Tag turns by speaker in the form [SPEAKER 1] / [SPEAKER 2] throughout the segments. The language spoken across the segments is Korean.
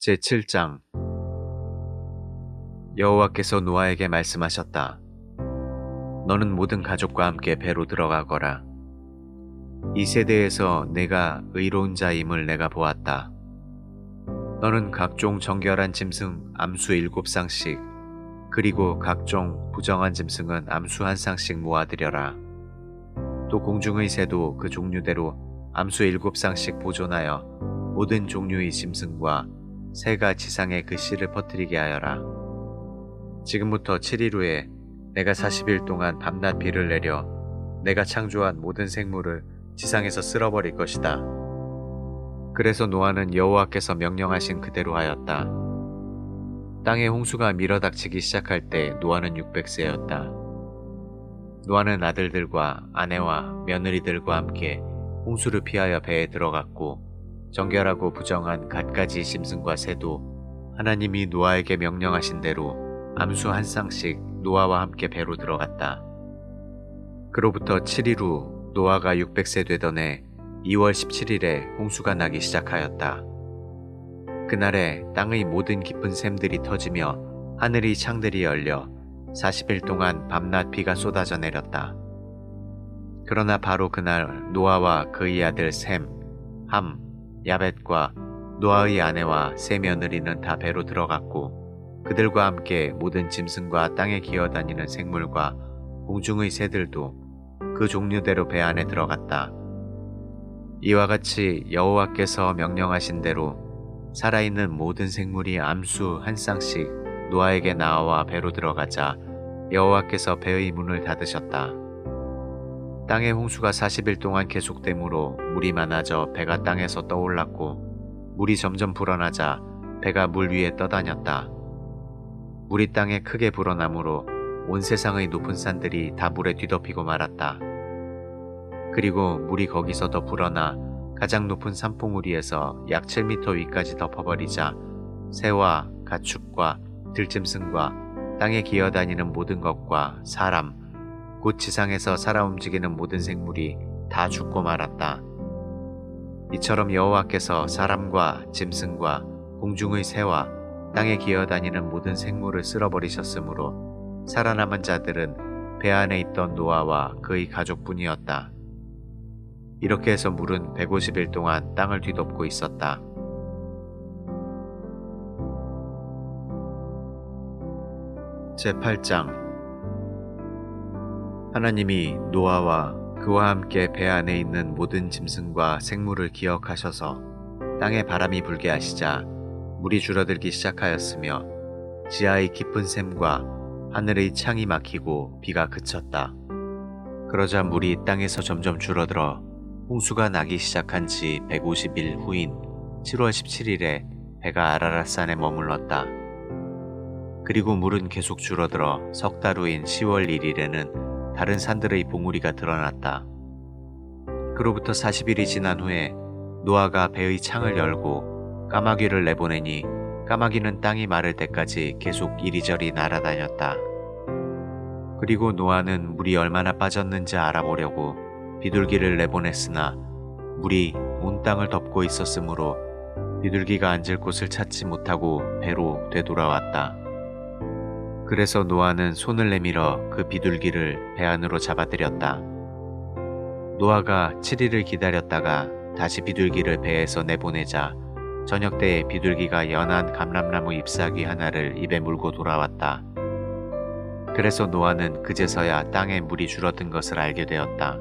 [SPEAKER 1] 제7장 여호와께서 노아에게 말씀하셨다. 너는 모든 가족과 함께 배로 들어가거라. 이 세대에서 내가 의로운 자임을 내가 보았다. 너는 각종 정결한 짐승 암수 일곱 쌍씩 그리고 각종 부정한 짐승은 암수 한 쌍씩 모아들여라. 또 공중의 새도 그 종류대로 암수 일곱 쌍씩 보존하여 모든 종류의 짐승과 새가 지상에 그 씨를 퍼뜨리게 하여라. 지금부터 7일 후에 내가 40일 동안 밤낮 비를 내려 내가 창조한 모든 생물을 지상에서 쓸어버릴 것이다. 그래서 노아는 여호와께서 명령하신 그대로 하였다. 땅에 홍수가 밀어닥치기 시작할 때 노아는 600세였다. 노아는 아들들과 아내와 며느리들과 함께 홍수를 피하여 배에 들어갔고 정결하고 부정한 갖가지 짐승과 새도 하나님이 노아에게 명령하신 대로 암수 한 쌍씩 노아와 함께 배로 들어갔다. 그로부터 7일 후 노아가 600세 되던 해 2월 17일에 홍수가 나기 시작하였다. 그날에 땅의 모든 깊은 샘들이 터지며 하늘의 창들이 열려 40일 동안 밤낮 비가 쏟아져 내렸다. 그러나 바로 그날 노아와 그의 아들 샘, 함, 야벳과 노아의 아내와 세 며느리는 다 배로 들어갔고 그들과 함께 모든 짐승과 땅에 기어다니는 생물과 공중의 새들도 그 종류대로 배 안에 들어갔다. 이와 같이 여호와께서 명령하신 대로 살아있는 모든 생물이 암수 한 쌍씩 노아에게 나와 배로 들어가자 여호와께서 배의 문을 닫으셨다. 땅의 홍수가 40일 동안 계속되므로 물이 많아져 배가 땅에서 떠올랐고 물이 점점 불어나자 배가 물 위에 떠다녔다. 물이 땅에 크게 불어나므로 온 세상의 높은 산들이 다 물에 뒤덮이고 말았다. 그리고 물이 거기서 더 불어나 가장 높은 산봉우리에서 약 7m 위까지 덮어버리자 새와 가축과 들짐승과 땅에 기어다니는 모든 것과 사람, 곧 지상에서 살아 움직이는 모든 생물이 다 죽고 말았다. 이처럼 여호와께서 사람과 짐승과 공중의 새와 땅에 기어다니는 모든 생물을 쓸어버리셨으므로 살아남은 자들은 배 안에 있던 노아와 그의 가족뿐이었다. 이렇게 해서 물은 150일 동안 땅을 뒤덮고 있었다. 제8장 하나님이 노아와 그와 함께 배 안에 있는 모든 짐승과 생물을 기억하셔서 땅에 바람이 불게 하시자 물이 줄어들기 시작하였으며 지하의 깊은 샘과 하늘의 창이 막히고 비가 그쳤다. 그러자 물이 땅에서 점점 줄어들어 홍수가 나기 시작한 지 150일 후인 7월 17일에 배가 아라라산에 머물렀다. 그리고 물은 계속 줄어들어 석 달 후인 10월 1일에는 다른 산들의 봉우리가 드러났다. 그로부터 40일이 지난 후에 노아가 배의 창을 열고 까마귀를 내보내니 까마귀는 땅이 마를 때까지 계속 이리저리 날아다녔다. 그리고 노아는 물이 얼마나 빠졌는지 알아보려고 비둘기를 내보냈으나 물이 온 땅을 덮고 있었으므로 비둘기가 앉을 곳을 찾지 못하고 배로 되돌아왔다. 그래서 노아는 손을 내밀어 그 비둘기를 배 안으로 잡아들였다. 노아가 7일을 기다렸다가 다시 비둘기를 배에서 내보내자 저녁 때에 비둘기가 연한 감람나무 잎사귀 하나를 입에 물고 돌아왔다. 그래서 노아는 그제서야 땅에 물이 줄어든 것을 알게 되었다.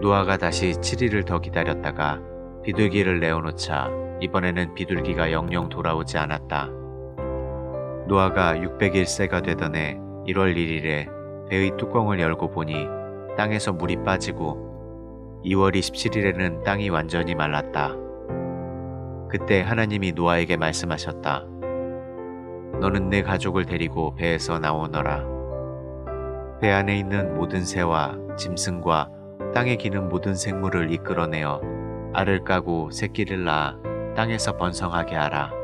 [SPEAKER 1] 노아가 다시 7일을 더 기다렸다가 비둘기를 내어놓자 이번에는 비둘기가 영영 돌아오지 않았다. 노아가 601세가 되던 해 1월 1일에 배의 뚜껑을 열고 보니 땅에서 물이 빠지고 2월 27일에는 땅이 완전히 말랐다. 그때 하나님이 노아에게 말씀하셨다. 너는 내 가족을 데리고 배에서 나오너라. 배 안에 있는 모든 새와 짐승과 땅에 기는 모든 생물을 이끌어내어 알을 까고 새끼를 낳아 땅에서 번성하게 하라.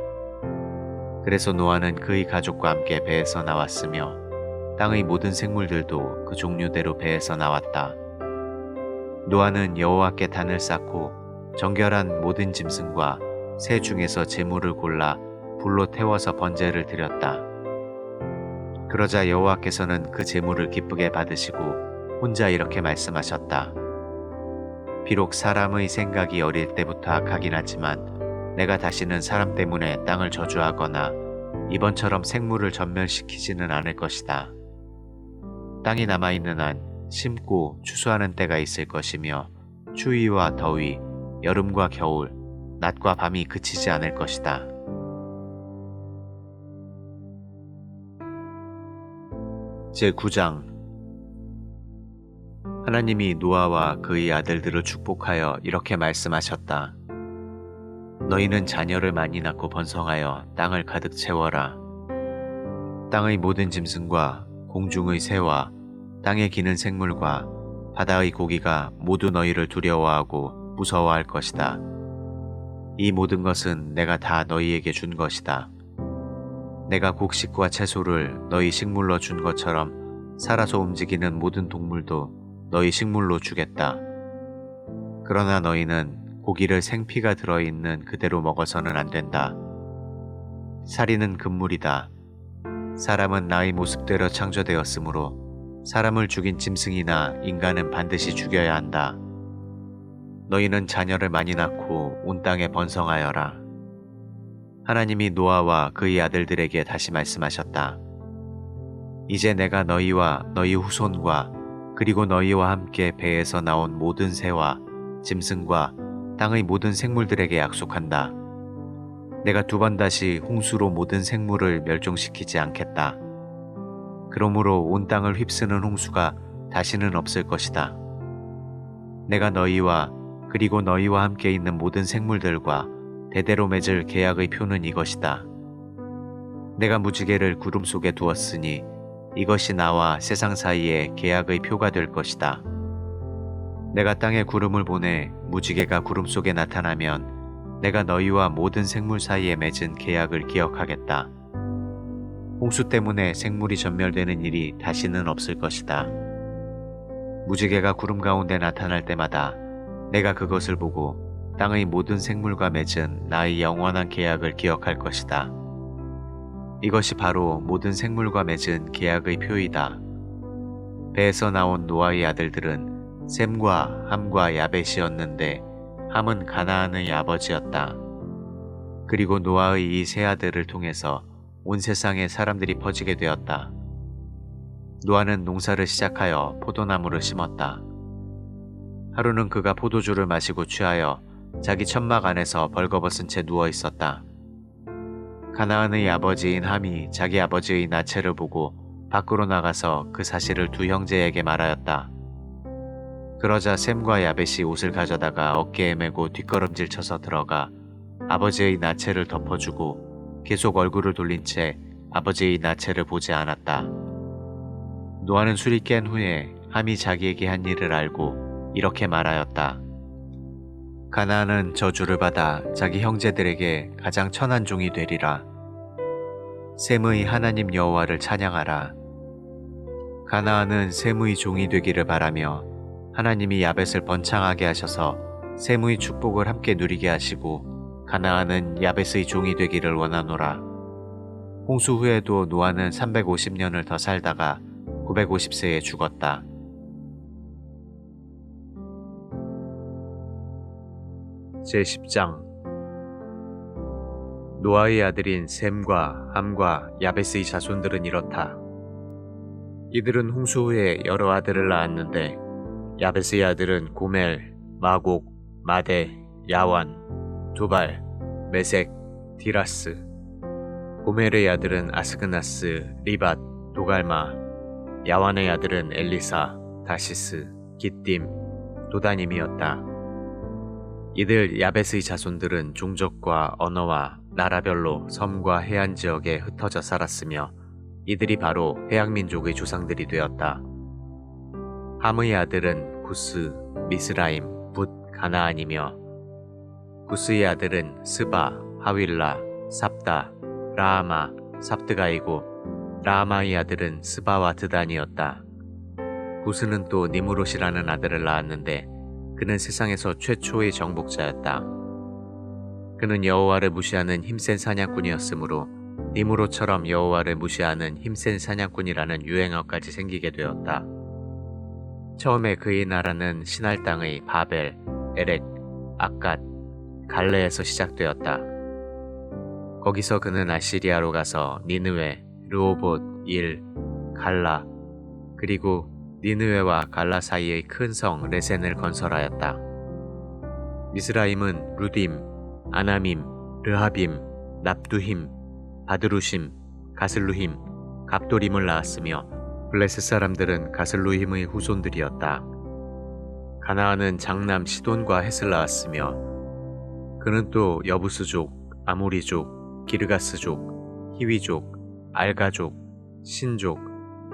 [SPEAKER 1] 그래서 노아는 그의 가족과 함께 배에서 나왔으며 땅의 모든 생물들도 그 종류대로 배에서 나왔다. 노아는 여호와께 단을 쌓고 정결한 모든 짐승과 새 중에서 제물을 골라 불로 태워서 번제를 드렸다. 그러자 여호와께서는 그 제물을 기쁘게 받으시고 혼자 이렇게 말씀하셨다. 비록 사람의 생각이 어릴 때부터 악하긴 하지만 내가 다시는 사람 때문에 땅을 저주하거나 이번처럼 생물을 전멸시키지는 않을 것이다. 땅이 남아있는 한 심고 추수하는 때가 있을 것이며 추위와 더위, 여름과 겨울, 낮과 밤이 그치지 않을 것이다. 제9장 하나님이 노아와 그의 아들들을 축복하여 이렇게 말씀하셨다. 너희는 자녀를 많이 낳고 번성하여 땅을 가득 채워라. 땅의 모든 짐승과 공중의 새와 땅에 기는 생물과 바다의 고기가 모두 너희를 두려워하고 무서워할 것이다. 이 모든 것은 내가 다 너희에게 준 것이다. 내가 곡식과 채소를 너희 식물로 준 것처럼 살아서 움직이는 모든 동물도 너희 식물로 주겠다. 그러나 너희는 고기를 생피가 들어있는 그대로 먹어서는 안 된다. 살인은 금물이다. 사람은 나의 모습대로 창조되었으므로 사람을 죽인 짐승이나 인간은 반드시 죽여야 한다. 너희는 자녀를 많이 낳고 온 땅에 번성하여라. 하나님이 노아와 그의 아들들에게 다시 말씀하셨다. 이제 내가 너희와 너희 후손과 그리고 너희와 함께 배에서 나온 모든 새와 짐승과 땅의 모든 생물들에게 약속한다. 내가 두 번 다시 홍수로 모든 생물을 멸종시키지 않겠다. 그러므로 온 땅을 휩쓰는 홍수가 다시는 없을 것이다. 내가 너희와 그리고 너희와 함께 있는 모든 생물들과 대대로 맺을 계약의 표는 이것이다. 내가 무지개를 구름 속에 두었으니 이것이 나와 세상 사이에 계약의 표가 될 것이다. 내가 땅에 구름을 보내 무지개가 구름 속에 나타나면 내가 너희와 모든 생물 사이에 맺은 계약을 기억하겠다. 홍수 때문에 생물이 전멸되는 일이 다시는 없을 것이다. 무지개가 구름 가운데 나타날 때마다 내가 그것을 보고 땅의 모든 생물과 맺은 나의 영원한 계약을 기억할 것이다. 이것이 바로 모든 생물과 맺은 계약의 표이다. 배에서 나온 노아의 아들들은 셈과 함과 야벳이었는데 함은 가나안의 아버지였다. 그리고 노아의 이 세 아들을 통해서 온 세상에 사람들이 퍼지게 되었다. 노아는 농사를 시작하여 포도나무를 심었다. 하루는 그가 포도주를 마시고 취하여 자기 천막 안에서 벌거벗은 채 누워 있었다. 가나안의 아버지인 함이 자기 아버지의 나체를 보고 밖으로 나가서 그 사실을 두 형제에게 말하였다. 그러자 샘과 야벳이 옷을 가져다가 어깨에 메고 뒷걸음질 쳐서 들어가 아버지의 나체를 덮어주고 계속 얼굴을 돌린 채 아버지의 나체를 보지 않았다. 노아는 술이 깬 후에 함이 자기에게 한 일을 알고 이렇게 말하였다. 가나안은 저주를 받아 자기 형제들에게 가장 천한 종이 되리라. 셈의 하나님 여호와를 찬양하라. 가나안은 셈의 종이 되기를 바라며 하나님이 야벳을 번창하게 하셔서 셈의 축복을 함께 누리게 하시고 가나안은 야벳의 종이 되기를 원하노라. 홍수 후에도 노아는 350년을 더 살다가 950세에 죽었다. 제10장 노아의 아들인 셈과 함과 야베스의 자손들은 이렇다. 이들은 홍수 후에 여러 아들을 낳았는데 야베스의 아들은 고멜, 마곡, 마데, 야완, 두발, 메색, 디라스. 고멜의 아들은 아스그나스, 리밧, 도갈마. 야완의 아들은 엘리사, 다시스, 기띔, 도다님이었다. 이들 야벳의 자손들은 종족과 언어와 나라별로 섬과 해안 지역에 흩어져 살았으며 이들이 바로 해양민족의 조상들이 되었다. 함의 아들은 구스, 미스라임, 붓, 가나안이며 구스의 아들은 스바, 하윌라, 삽다, 라하마, 삽드가이고 라하마의 아들은 스바와 드단이었다. 구스는 또 니무롯이라는 아들을 낳았는데 그는 세상에서 최초의 정복자였다. 그는 여호와를 무시하는 힘센 사냥꾼이었으므로 니무로처럼 여호와를 무시하는 힘센 사냥꾼이라는 유행어까지 생기게 되었다. 처음에 그의 나라는 신할 땅의 바벨, 에렉, 아갓, 갈레에서 시작되었다. 거기서 그는 아시리아로 가서 니느웨, 르오봇, 일, 갈라, 그리고 니느웨와 갈라 사이의 큰 성 레센을 건설하였다. 미스라임은 루딤, 아나밈, 르하빔, 납두힘, 바드루심, 가슬루힘, 갑도림을 낳았으며 블레셋 사람들은 가슬루힘의 후손들이었다. 가나안은 장남 시돈과 헷을 낳았으며 그는 또 여부스족, 아모리족, 기르가스족, 히위족, 알가족, 신족,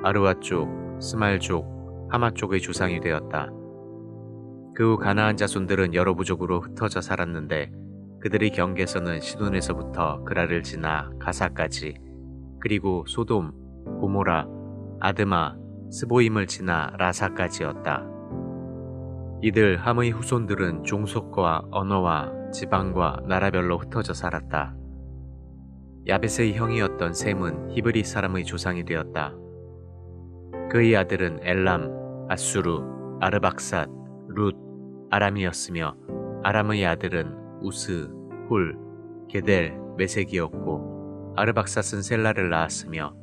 [SPEAKER 1] 아르와족, 스말족, 하마족의 조상이 되었다. 그 후 가나안 자손들은 여러 부족으로 흩어져 살았는데 그들의 경계선은 시돈에서부터 그라를 지나 가사까지 그리고 소돔, 고모라, 아드마, 스보임을 지나 라사까지였다. 이들 함의 후손들은 종속과 언어와 지방과 나라별로 흩어져 살았다. 야벳의 형이었던 셈은 히브리 사람의 조상이 되었다. 그의 아들은 엘람, 아수르, 아르박삿, 룻, 아람이었으며 아람의 아들은 우스, 훌, 게델, 메색이었고 아르박삿은 셀라를 낳았으며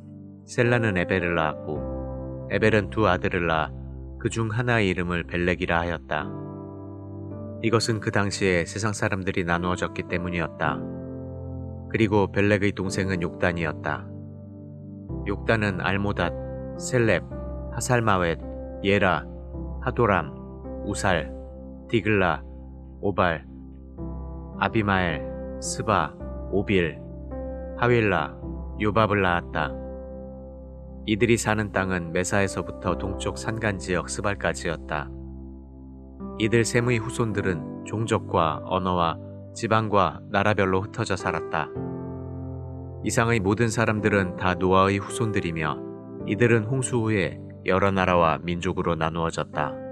[SPEAKER 1] 셀라는 에벨을 낳았고 에벨은 두 아들을 낳아 그 중 하나의 이름을 벨렉이라 하였다. 이것은 그 당시에 세상 사람들이 나누어졌기 때문이었다. 그리고 벨렉의 동생은 욕단이었다. 욕단은 알모닷, 셀렙, 하살마웻, 예라, 하도람, 우살, 디글라, 오발, 아비마엘, 스바, 오빌, 하윌라, 요밥을 낳았다. 이들이 사는 땅은 메사에서부터 동쪽 산간 지역 스발까지였다. 이들 셈의 후손들은 종족과 언어와 지방과 나라별로 흩어져 살았다. 이상의 모든 사람들은 다 노아의 후손들이며 이들은 홍수 후에 여러 나라와 민족으로 나누어졌다.